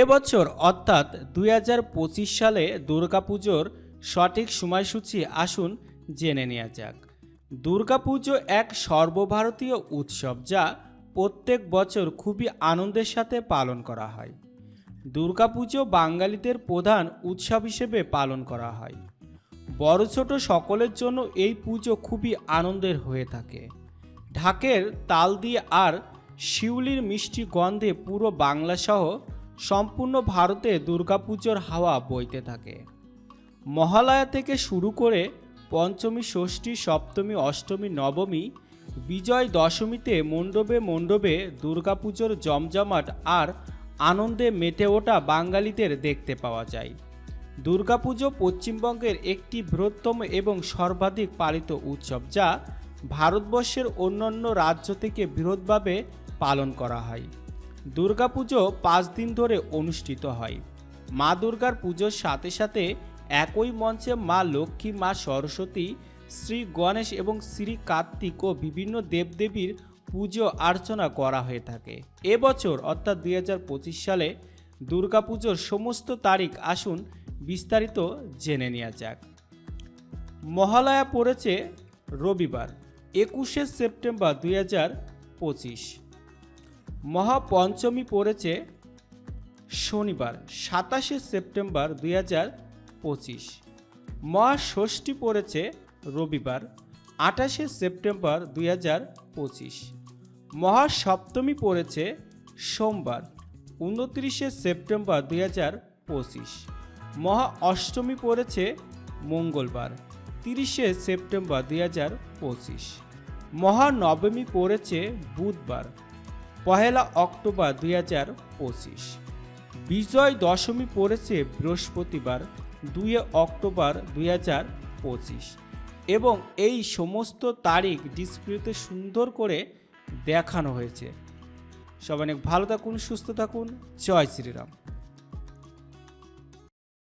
এবছর অর্থাৎ দু হাজার পঁচিশ সালে দুর্গাপুজোর সঠিক সময়সূচি আসুন জেনে নেওয়া যাক। দুর্গাপুজো এক সর্বভারতীয় উৎসব যা প্রত্যেক বছর খুবই আনন্দের সাথে পালন করা হয়। দুর্গাপুজো বাঙালিদের প্রধান উৎসব হিসেবে পালন করা হয়। বড় ছোট সকলের জন্য এই পুজো খুবই আনন্দের হয়ে থাকে। ঢাকের তাল দিয়ে আর শিউলির মিষ্টি গন্ধে পুরো বাংলাসহ সম্পূর্ণ ভারতে দুর্গাপুজোর হাওয়া বইতে থাকে। মহালয়া থেকে শুরু করে পঞ্চমী, ষষ্ঠী, সপ্তমী, অষ্টমী, নবমী, বিজয় দশমীতে মণ্ডপে মণ্ডপে দুর্গাপুজোর জমজমাট আর আনন্দে মেতে ওঠা বাঙালিদের দেখতে পাওয়া যায়। দুর্গাপুজো পশ্চিমবঙ্গের একটি বৃহত্তম এবং সর্বাধিক পালিত উৎসব যা ভারতবর্ষের অন্যান্য রাজ্য থেকে বৃহৎভাবে পালন করা হয়। দুর্গাপুজো পাঁচ দিন ধরে অনুষ্ঠিত হয়। মা দুর্গার পুজোর সাথে সাথে একই মঞ্চে মা লক্ষ্মী, মা সরস্বতী, শ্রী গণেশ এবং শ্রী কার্তিক ও বিভিন্ন দেবদেবীর পুজো অর্চনা করা হয়ে থাকে। এবছর অর্থাৎ দুই হাজার পঁচিশ সালে দুর্গাপুজোর সমস্ত তারিখ আসুন বিস্তারিত জেনে নেওয়া যাক। মহালয়া পড়েছে রবিবার, একুশে সেপ্টেম্বর দুই হাজার পঁচিশ। মহাপঞ্চমী পড়েছে শনিবার, সাতাশে সেপ্টেম্বর দুই হাজার পঁচিশ। মহাষষ্ঠী পড়েছে রবিবার, আঠাশে সেপ্টেম্বর দুই হাজার পঁচিশ। মহাসপ্তমী পড়েছে সোমবার, উনত্রিশে সেপ্টেম্বর দুই হাজার পঁচিশ। মহা অষ্টমী পড়েছে মঙ্গলবার, তিরিশে সেপ্টেম্বর দুই হাজার পঁচিশ। মহানবমী পড়েছে বুধবার পহেলা অক্টোবর দুই হাজার পঁচিশ। বিজয় দশমী পড়েছে বৃহস্পতিবার, দুই অক্টোবর দুই হাজার পঁচিশ। এবং এই সমস্ত তারিখ ডিসপ্লেতে সুন্দর করে দেখানো হয়েছে। সবাই অনেক ভালো থাকুন, সুস্থ থাকুন। জয় শ্রীরাম।